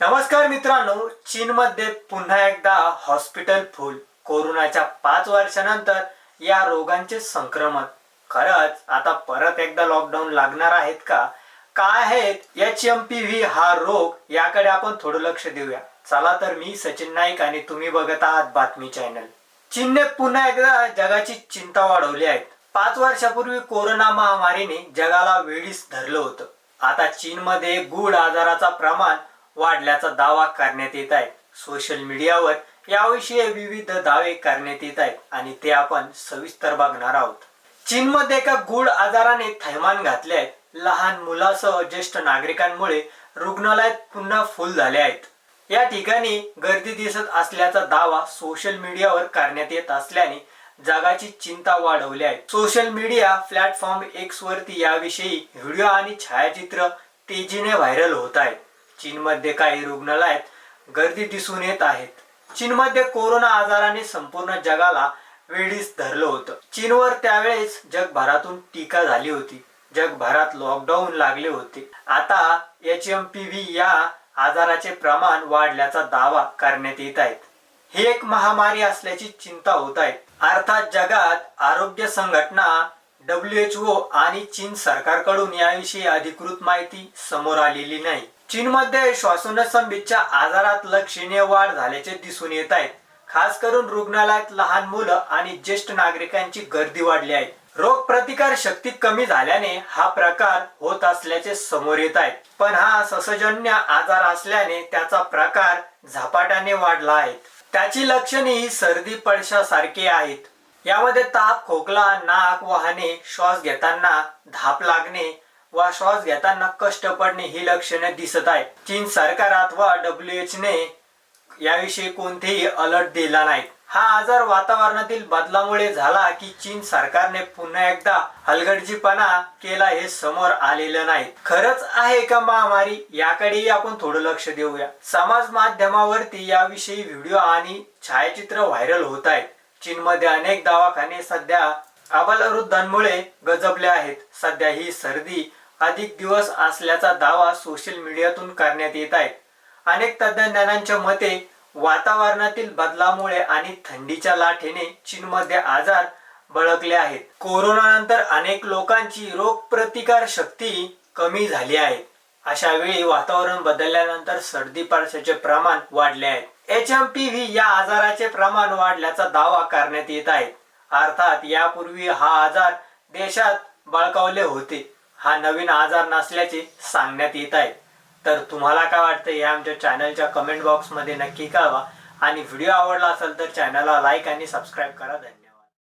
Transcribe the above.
नमस्कार मित्रांनो चीनमध्ये पुन्हा एकदा हॉस्पिटल फुल कोरोनाच्या पाच वर्षानंतर या रोगांचे संक्रमण. खरंच आता परत एकदा लॉकडाऊन लागणार आहेत का? काय आहेत एच एम पी व्ही हा रोग याकडे आपण थोडं लक्ष देऊया. चला तर मी सचिन नाईक आणि तुम्ही बघत आहात बातमी चॅनल. चीनने पुन्हा एकदा जगाची चिंता वाढवली आहे. पाच वर्षापूर्वी कोरोना महामारीने जगाला वेळीच धरलं होतं. आता चीनमध्ये गूढ आजाराचा प्रमाण वाढल्याचा दावा करण्यात येत आहे. सोशल मीडियावर याविषयी विविध दावे करण्यात येत आहेत आणि ते आपण सविस्तर बघणार आहोत. चीनमध्ये एका गूढ आजाराने थैमान घातले आहेत. लहान मुलासह ज्येष्ठ नागरिकांमुळे रुग्णालयात पुन्हा फुल झाले आहेत. या ठिकाणी गर्दी दिसत असल्याचा दावा सोशल मीडियावर करण्यात येत असल्याने जगाची चिंता वाढवली आहे. सोशल मीडिया प्लॅटफॉर्म एक्स वरती याविषयी व्हिडिओ आणि छायाचित्र तेजीने व्हायरल होत आहेत. चीनमध्ये काही रुग्णालयात गर्दी दिसून येत आहेत. चीनमध्ये कोरोना आजाराने संपूर्ण जगाला वेळीच धरलं होतं. चीनवर त्यावेळेस जगभरातून टीका झाली होती. जगभरात लॉकडाऊन लागले होते. आता एच एम पी व्ही या आजाराचे प्रमाण वाढल्याचा दावा करण्यात येत आहेत. ही एक महामारी असल्याची चिंता होत आहे. अर्थात जगात आरोग्य संघटना डब्ल्यू एच ओ आणि चीन सरकारकडून याविषयी अधिकृत माहिती समोर आलेली नाही. चीनमध्ये श्वासोच्छवासाच्या आजारात लक्षणीय वाढ झाल्याचे दिसून येत आहेत खास करून रुग्णालयात लहान मुलं आणि ज्येष्ठ नागरिकांची गर्दी वाढली आहे. रोग प्रतिकार शक्ती कमी झाल्याने हा प्रकार होत असल्याचे समोर येत आहे. पण हा ससजन्य आजार असल्याने त्याचा प्रकार झपाट्याने वाढला आहे. त्याची लक्षणे ही सर्दी पडशासारखी आहेत. यामध्ये ताप खोकला नाक वाहने श्वास घेताना धाप लागणे वा श्वास घेताना कष्ट पडणे ही लक्षणे दिसत आहे चीन सरकार अथवा डब्ल्यू एच ने याविषयी कोणतेही अलर्ट दिला नाही. हा आजार वातावरणातील बदलामुळे झाला की चीन सरकारने पुन्हा एकदा हलगर्जीपणा केला हे समोर आलेलं नाही. खरंच आहे का महामारी? याकडेही आपण थोडं लक्ष देऊया. समाज माध्यमावरती याविषयी व्हिडिओ आणि छायाचित्र व्हायरल होत आहेत. चीनमध्ये अनेक दवाखाने सध्या आबालवृद्धांमुळे गजबले आहेत. सध्या ही सर्दी अधिक दिवस असल्याचा दावा सोशल मीडियातून करण्यात येत आहे. अनेक तज्ज्ञांच्या मते वातावरणातील बदलामुळे आणि थंडीच्या लाटेने चीनमध्ये आजार बळकले आहेत. कोरोनानंतर अनेक लोकांची रोगप्रतिकार शक्ती कमी झाली आहे. अशा वेळी वातावरण बदलल्यानंतर सर्दी पारशाचे प्रमाण वाढले आहे. एच एम पी व्ही या आजाराचे प्रमाण वाढल्याचा दावा करण्यात येत आहे. अर्थात यापूर्वी हा आजार देशात बळकावले होते. हा नवीन आजार नसल्याचे सांगण्यात येत आहे. तर तुम्हाला काय वाटतं हे आमच्या चॅनलच्या कमेंट बॉक्समध्ये नक्की कळवा. आणि व्हिडिओ आवडला असेल तर चॅनलला लाईक आणि सबस्क्राईब करा. धन्यवाद.